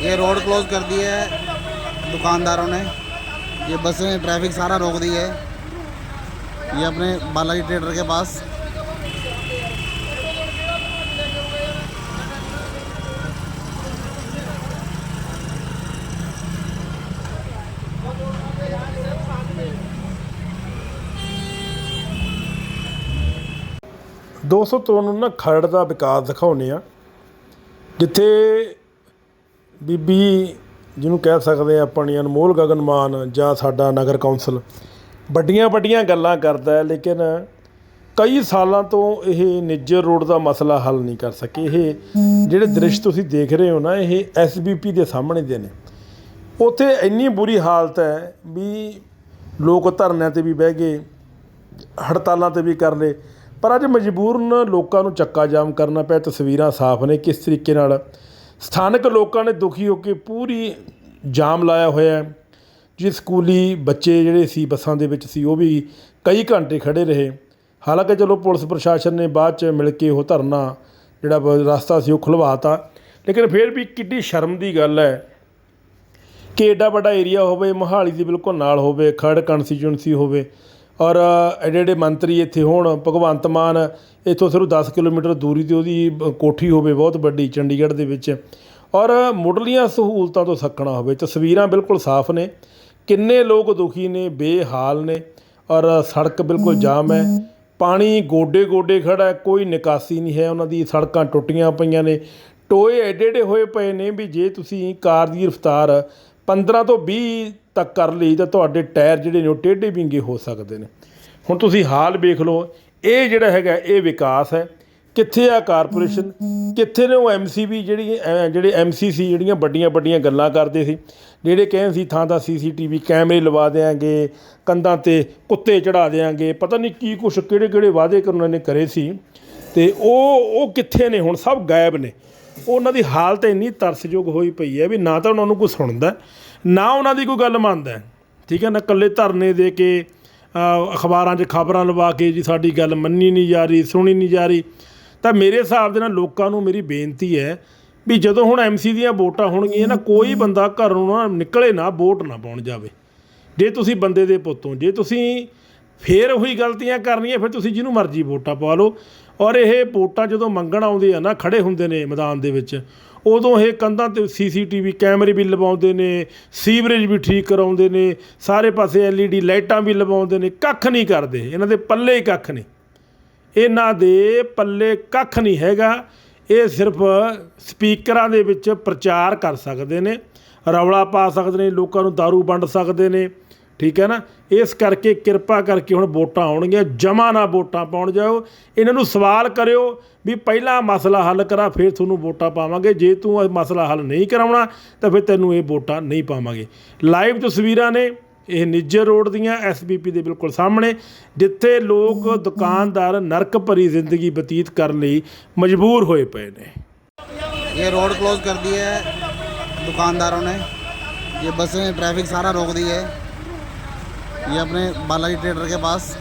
ये road close कर दी है दुकानदारों ने ये बसें ट्रैफिक सारा रोक दी है ये अपने बालाजी थिएटर के पास ਦੋਸਤੋ ਤੁਹਾਨੂੰ ਨਾ ਖਰੜ ਦਾ ਵਿਕਾਸ ਦਿਖਾਉਂਦੇ ਆ ਜਿੱਥੇ ਬੀਬੀ ਜਿਹਨੂੰ ਕਹਿ ਸਕਦੇ ਆ ਆਪਣੀ ਅਨਮੋਲ ਗਗਨ ਮਾਨ ਜਾਂ ਸਾਡਾ ਨਗਰ ਕੌਂਸਲ, ਵੱਡੀਆਂ ਵੱਡੀਆਂ ਗੱਲਾਂ ਕਰਦਾ ਲੇਕਿਨ ਕਈ ਸਾਲਾਂ ਤੋਂ ਇਹ ਨਿੱਜਰ ਰੋਡ ਦਾ ਮਸਲਾ ਹੱਲ ਨਹੀਂ ਕਰ ਸਕੇ। ਇਹ ਜਿਹੜੇ ਦ੍ਰਿਸ਼ ਤੁਸੀਂ ਦੇਖ ਰਹੇ ਹੋ ਨਾ, ਇਹ ਐਸਬੀਪੀ ਦੇ ਸਾਹਮਣੇ ਦੇ ਨੇ। ਉੱਥੇ ਇੰਨੀ ਬੁਰੀ ਹਾਲਤ ਹੈ ਵੀ ਲੋਕ ਧਰਨਿਆਂ ਤੇ ਵੀ ਬਹਿ ਗਏ, ਹੜਤਾਲਾਂ ਤੇ ਵੀ ਕਰ ਲਏ, ਪਰ ਅੱਜ ਮਜਬੂਰਨ ਲੋਕਾਂ ਨੂੰ ਚੱਕਾ ਜਾਮ ਕਰਨਾ ਪਿਆ, ਤਸਵੀਰਾਂ ਸਾਫ਼ ਨੇ, ਕਿਸ ਤਰੀਕੇ ਨਾਲ ਸਥਾਨਕ ਲੋਕਾਂ ਨੇ ਦੁਖੀ ਹੋ ਕੇ ਪੂਰੀ ਜਾਮ ਲਾਇਆ ਹੋਇਆ ਹੈ ਜੀ ਸਕੂਲੀ ਬੱਚੇ ਜਿਹੜੇ ਸੀ, ਬੱਸਾਂ ਦੇ ਵਿੱਚ ਸੀ, ਉਹ ਵੀ ਕਈ ਘੰਟੇ ਖੜੇ ਰਹੇ। ਹਾਲਾਂਕਿ ਚਲੋ ਪੁਲਿਸ ਪ੍ਰਸ਼ਾਸਨ ਨੇ ਬਾਅਦ ਚ ਮਿਲ ਕੇ ਉਹ ਧਰਨਾ ਜਿਹੜਾ ਰਸਤਾ ਸੀ, ਉਹ ਖੁਲਵਾਤਾ। ਲੇਕਿਨ ਫਿਰ ਵੀ ਕਿੱਡੀ ਸ਼ਰਮ ਦੀ ਗੱਲ ਹੈ ਕਿ ਐਡਾ ਵੱਡਾ ਏਰੀਆ ਹੋਵੇ, ਮੋਹਾਲੀ ਦੇ ਬਿਲਕੁਲ ਨਾਲ ਹੋਵੇ ਖਰੜ ਕੰਸਟੀਚੁਐਂਸੀ ਹੋਵੇ ਔਰ ਐਡੇ ਐਡੇ ਮੰਤਰੀ ਇੱਥੇ ਹੋਣ, ਭਗਵੰਤ ਮਾਨ, ਇੱਥੋਂ ਸਿਰਫ 10 ਕਿਲੋਮੀਟਰ ਦੂਰੀ ਤੇ ਉਹਦੀ ਕੋਠੀ ਹੋਵੇ ਬਹੁਤ ਵੱਡੀ, ਚੰਡੀਗੜ੍ਹ ਦੇ ਵਿੱਚ। ਔਰ ਮੁੱਢਲੀਆਂ ਸਹੂਲਤਾਂ ਤੋਂ ਸੱਖਣਾ ਹੋਵੇ, ਤਸਵੀਰਾਂ ਬਿਲਕੁਲ ਸਾਫ਼ ਨੇ। ਕਿੰਨੇ ਲੋਕ ਦੁਖੀ ਨੇ, ਬੇਹਾਲ ਨੇ। ਔਰ ਸੜਕ ਬਿਲਕੁਲ ਜਾਮ ਹੈ। ਪਾਣੀ ਗੋਡੇ ਗੋਡੇ ਖੜਾ ਕੋਈ ਨਿਕਾਸੀ ਨਹੀਂ ਹੈ, ਉਹਨਾਂ ਦੀ ਸੜਕਾਂ ਟੁੱਟੀਆਂ ਪਈਆਂ ਨੇ। ਟੋਏ ਐਡੇ ਐਡੇ ਹੋਏ ਪਏ ਨੇ ਵੀ ਜੇ ਤੁਸੀਂ ਕਾਰ ਦੀ ਰਫ਼ਤਾਰ 15 ਤੋਂ 20 ਤੱਕ ਕਰ ਲਈ ਤਾਂ ਤੁਹਾਡੇ ਟਾਇਰ ਜਿਹੜੇ ਨੇ ਉਹ ਟੇਢੇ ਵਿੰਗੇ ਹੋ ਸਕਦੇ ਨੇ। ਹੁਣ ਤੁਸੀਂ ਹਾਲ ਵੇਖ ਲਓ ਇਹ ਜਿਹੜਾ ਹੈਗਾ ਇਹ ਵਿਕਾਸ ਹੈ। ਕਿੱਥੇ ਆ ਕਾਰਪੋਰੇਸ਼ਨ? ਕਿੱਥੇ ਨੇ ਉਹ ਐਮਸੀਬੀ ਜਿਹੜੀ ਅਹ, ਜਿਹੜੇ ਐਮਸੀਸੀ ਜਿਹੜੀਆਂ ਵੱਡੀਆਂ ਵੱਡੀਆਂ ਗੱਲਾਂ ਕਰਦੇ ਸੀ। ਜਿਹੜੇ ਕਹਿੰਦੇ ਸੀ ਥਾਂ ਦਾ ਸੀਸੀਟੀਵੀ ਕੈਮਰੇ ਲਵਾ ਦੇਾਂਗੇ ਕੰਧਾਂ ਤੇ ਕੁੱਤੇ ਚੜਾ ਦੇਾਂਗੇ ਪਤਾ ਨਹੀਂ ਕੀ ਕੁਛ ਕਿਹੜੇ ਕਿਹੜੇ ਵਾਅਦੇ ਕਰ ਉਹਨਾਂ ਨੇ ਕਰੇ ਸੀ। ਤੇ ਉਹ ਉਹ ਕਿੱਥੇ ਨੇ ਹੁਣ? ਸਭ ਗਾਇਬ ਨੇ। ਉਹਨਾਂ ਦੀ ਹਾਲਤ ਇੰਨੀ ਤਰਸਯੋਗ ਹੋਈ ਪਈ ਹੈ ਵੀ ਨਾ ਤਾਂ ਉਹਨਾਂ ਨੂੰ ਕੋਈ ਸੁਣਦਾ, ਨਾ ਉਹਨਾਂ ਦੀ ਕੋਈ ਗੱਲ ਮੰਨਦਾ। ਠੀਕ ਹੈ ਨਾ, ਇਕੱਲੇ ਧਰਨੇ ਦੇ ਕੇ ਅਖਬਾਰਾਂ 'ਚ ਖਬਰਾਂ ਲਵਾ ਕੇ ਜੀ ਸਾਡੀ ਗੱਲ ਮੰਨੀ ਨਹੀਂ ਜਾ ਰਹੀ, ਸੁਣੀ ਨਹੀਂ ਜਾ ਰਹੀ। ਤਾਂ ਮੇਰੇ ਹਿਸਾਬ ਦੇ ਨਾਲ ਲੋਕਾਂ ਨੂੰ ਮੇਰੀ ਬੇਨਤੀ ਹੈ ਵੀ ਜਦੋਂ ਹੁਣ ਐਮਸੀ ਦੀਆਂ ਵੋਟਾਂ ਹੋਣਗੀਆਂ ਨਾ, ਕੋਈ ਬੰਦਾ ਘਰੋਂ ਨਾ ਨਿਕਲੇ ਨਾ, ਵੋਟ ਨਾ ਪਾਉਣ ਜਾਵੇ। ਜੇ ਤੁਸੀਂ ਬੰਦੇ ਦੇ ਪੁੱਤੋਂ ਜੇ ਤੁਸੀਂ ਫੇਰ ਉਹੀ ਗਲਤੀਆਂ ਕਰਨੀਆਂ, ਫਿਰ ਤੁਸੀਂ ਜਿਹਨੂੰ ਮਰਜ਼ੀ ਵੋਟਾਂ ਪਾ ਲਓ। ਔਰ ਇਹ ਵੋਟਾਂ ਜਦੋਂ ਮੰਗਣ ਆਉਂਦੇ ਆ ਨਾ, ਖੜੇ ਹੁੰਦੇ ਨੇ ਮੈਦਾਨ ਦੇ ਵਿੱਚ, ਉਦੋਂ ਇਹ ਕੰਧਾਂ ਤੇ ਸੀਸੀਟੀਵੀ ਕੈਮਰੇ ਵੀ ਲਵਾਉਂਦੇ ਨੇ, ਸੀਵਰੇਜ ਵੀ ਠੀਕ ਕਰਾਉਂਦੇ ਨੇ, ਸਾਰੇ ਪਾਸੇ ਐਲਈਡੀ ਲਾਈਟਾਂ ਵੀ ਲਵਾਉਂਦੇ ਨੇ, ਕੱਖ ਨਹੀਂ ਕਰਦੇ। ਇਹਨਾਂ ਦੇ ਪੱਲੇ ਹੀ ਕੱਖ ਨਹੀਂ ਇਹਨਾਂ ਦੇ ਪੱਲੇ ਕੱਖ ਨਹੀਂ ਹੈਗਾ। ਇਹ ਸਿਰਫ ਸਪੀਕਰਾਂ ਦੇ ਵਿੱਚ ਪ੍ਰਚਾਰ ਕਰ ਸਕਦੇ ਨੇ, ਰੌਲਾ ਪਾ ਸਕਦੇ ਨੇ, ਲੋਕਾਂ ਨੂੰ दारू ਵੰਡ ਸਕਦੇ ਨੇ। ਠੀਕ ਹੈ ਨਾ? ਇਸ ਕਰਕੇ ਕਿਰਪਾ ਕਰਕੇ ਹੁਣ ਵੋਟਾਂ ਆਉਣਗੀਆਂ, ਜਮਾ ਨਾ ਵੋਟਾਂ ਪਾਉਣ ਜਾਓ। ਇਹਨਾਂ ਨੂੰ ਸਵਾਲ ਕਰਿਓ ਵੀ ਪਹਿਲਾਂ ਮਸਲਾ ਹੱਲ ਕਰਾ, ਫਿਰ ਤੁਹਾਨੂੰ ਵੋਟਾਂ ਪਾਵਾਂਗੇ। ਜੇ ਤੂੰ ਇਹ ਮਸਲਾ ਹੱਲ ਨਹੀਂ ਕਰਾਉਣਾ, ਤਾਂ ਫਿਰ ਤੈਨੂੰ ਇਹ ਵੋਟਾਂ ਨਹੀਂ ਪਾਵਾਂਗੇ। ਲਾਈਵ ਤਸਵੀਰਾਂ ਨੇ ਇਹ ਨਿੱਜਰ ਰੋਡ ਦੀਆਂ ਐਸਬੀਪੀ ਦੇ ਬਿਲਕੁਲ ਸਾਹਮਣੇ, ਜਿੱਥੇ ਲੋਕ ਦੁਕਾਨਦਾਰ ਨਰਕ ਭਰੀ ਜ਼ਿੰਦਗੀ ਬਤੀਤ ਕਰਨ ਲਈ ਮਜਬੂਰ ਹੋਏ ਪਏ ਨੇ। ਇਹ ਰੋਡ ਕਲੋਜ਼ ਕਰ ਦੀ ਹੈ ਦੁਕਾਨਦਾਰਾਂ ਨੇ। ਇਹ ਬੱਸਾਂ ਟ੍ਰੈਫਿਕ ਸਾਰਾ ਰੋਕਦੀ ਹੈ। ये अपने बालाजी थिएटर के पास